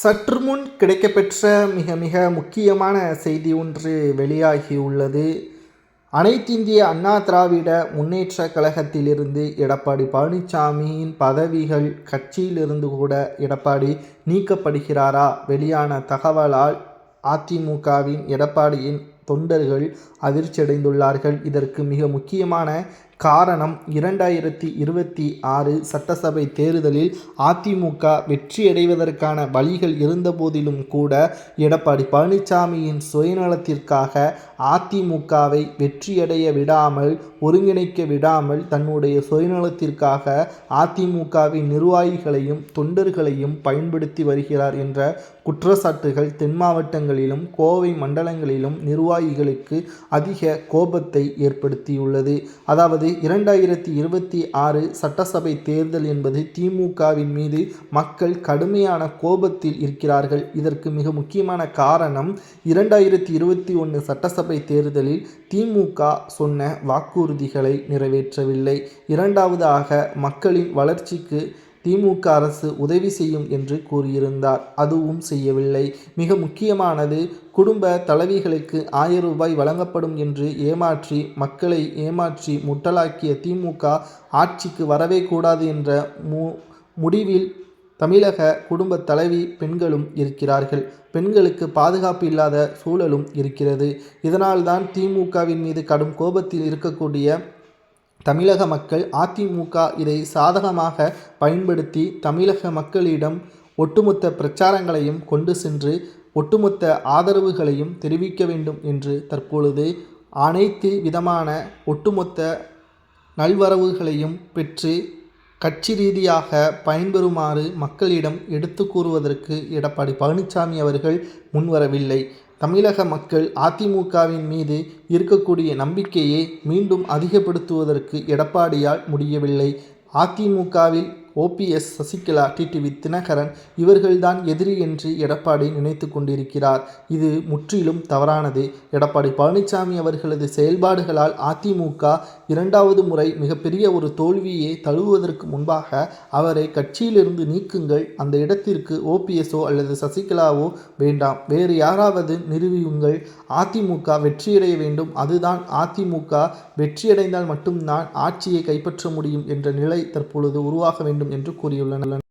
சற்று முன் கிடைக்கப்பெற்ற மிக மிக முக்கியமான செய்தி ஒன்று வெளியாகியுள்ளது. அனைத்திந்திய அண்ணா திராவிட முன்னேற்ற கழகத்திலிருந்து எடப்பாடி பழனிசாமியின் பதவிகள் கட்சியிலிருந்து கூட எடப்பாடி நீக்கப்படுகிறாரா? வெளியான தகவலால் அதிமுகவின் எடப்பாடியின் தொண்டர்கள் அதிர்ச்சியடைந்துள்ளார்கள். இதற்கு மிக முக்கியமான காரணம் இரண்டாயிரத்தி இருபத்தி ஆறு சட்டசபை தேர்தலில் அதிமுக வெற்றியடைவதற்கான வழிகள் இருந்தபோதிலும் கூட எடப்பாடி பழனிசாமியின் சுயநலத்திற்காக அதிமுகவை வெற்றியடைய விடாமல் ஒருங்கிணைக்க விடாமல் தன்னுடைய சுயநலத்திற்காக அதிமுகவின் நிர்வாகிகளையும் தொண்டர்களையும் பயன்படுத்தி வருகிறார் என்ற குற்றச்சாட்டுகள் தென் மாவட்டங்களிலும் கோவை மண்டலங்களிலும் நிர்வாகிகளுக்கு அதிக கோபத்தை ஏற்படுத்தியுள்ளது. அதாவது இரண்டாயிரத்தி இருபத்தி ஆறு சட்டசபை தேர்தல் என்பது திமுகவின் மீது மக்கள் கடுமையான கோபத்தில் இருக்கிறார்கள். இதற்கு மிக முக்கியமான காரணம் இரண்டாயிரத்தி இருபத்தி ஒன்று சட்டசபை தேர்தலில் திமுக சொன்ன வாக்குறுதிகளை நிறைவேற்றவில்லை. இரண்டாவதாக மக்களின் வளர்ச்சிக்கு திமுக அரசு உதவி செய்யும் என்று கூறியிருந்தார். அதுவும் செய்யவில்லை. மிக முக்கியமானது குடும்ப தலைவிகளுக்கு ஆயிரம் ரூபாய் வழங்கப்படும் என்று ஏமாற்றி மக்களை ஏமாற்றி முட்டலாக்கிய திமுக ஆட்சிக்கு வரவே கூடாது என்ற மு முடிவில் தமிழக குடும்ப தலைவி பெண்களும் இருக்கிறார்கள். பெண்களுக்கு பாதுகாப்பு இல்லாத சூழலும் இருக்கிறது. இதனால்தான் திமுகவின் மீது கடும் கோபத்தில் இருக்கக்கூடிய தமிழக மக்கள் அதிமுக இதை சாதகமாக பயன்படுத்தி தமிழக மக்களிடம் ஒட்டுமொத்த பிரச்சாரங்களையும் கொண்டு சென்று ஒட்டுமொத்த ஆதரவுகளையும் தெரிவிக்க வேண்டும் என்று தற்பொழுது அனைத்து விதமான ஒட்டுமொத்த நல்வரவுகளையும் பெற்று கட்சி ரீதியாக பயன்பெறுமாறு மக்களிடம் எடுத்து கூறுவதற்கு எடப்பாடி பழனிசாமி அவர்கள் முன்வரவில்லை. தமிழக மக்கள் அதிமுகவின் மீது இருக்கக்கூடிய நம்பிக்கையை மீண்டும் அதிகப்படுத்துவதற்கு எடப்பாடியால் முடியவில்லை. அதிமுகவில் ஓபிஎஸ் சசிகலா டிடிவி தினகரன் இவர்கள்தான் எதிரி என்று எடப்பாடி நினைத்து கொண்டிருக்கிறார். இது முற்றிலும் தவறானது. எடப்பாடி பழனிசாமி அவர்களது செயல்பாடுகளால் அதிமுக இரண்டாவது முறை மிகப்பெரிய ஒரு தோல்வியை தழுவுவதற்கு முன்பாக அவரை கட்சியிலிருந்து நீக்குங்கள். அந்த இடத்திற்கு ஓபிஎஸோ அல்லது சசிகலாவோ வேண்டாம். வேறு யாராவது நிறுவியுங்கள். அதிமுக வெற்றியடைய வேண்டும். அதுதான் அதிமுக வெற்றியடைந்தால் மட்டும்தான் ஆட்சியை கைப்பற்ற முடியும் என்ற நிலை தற்பொழுது உருவாக வேண்டும். வேண்டும் என்று கூறியுள்ளனர்.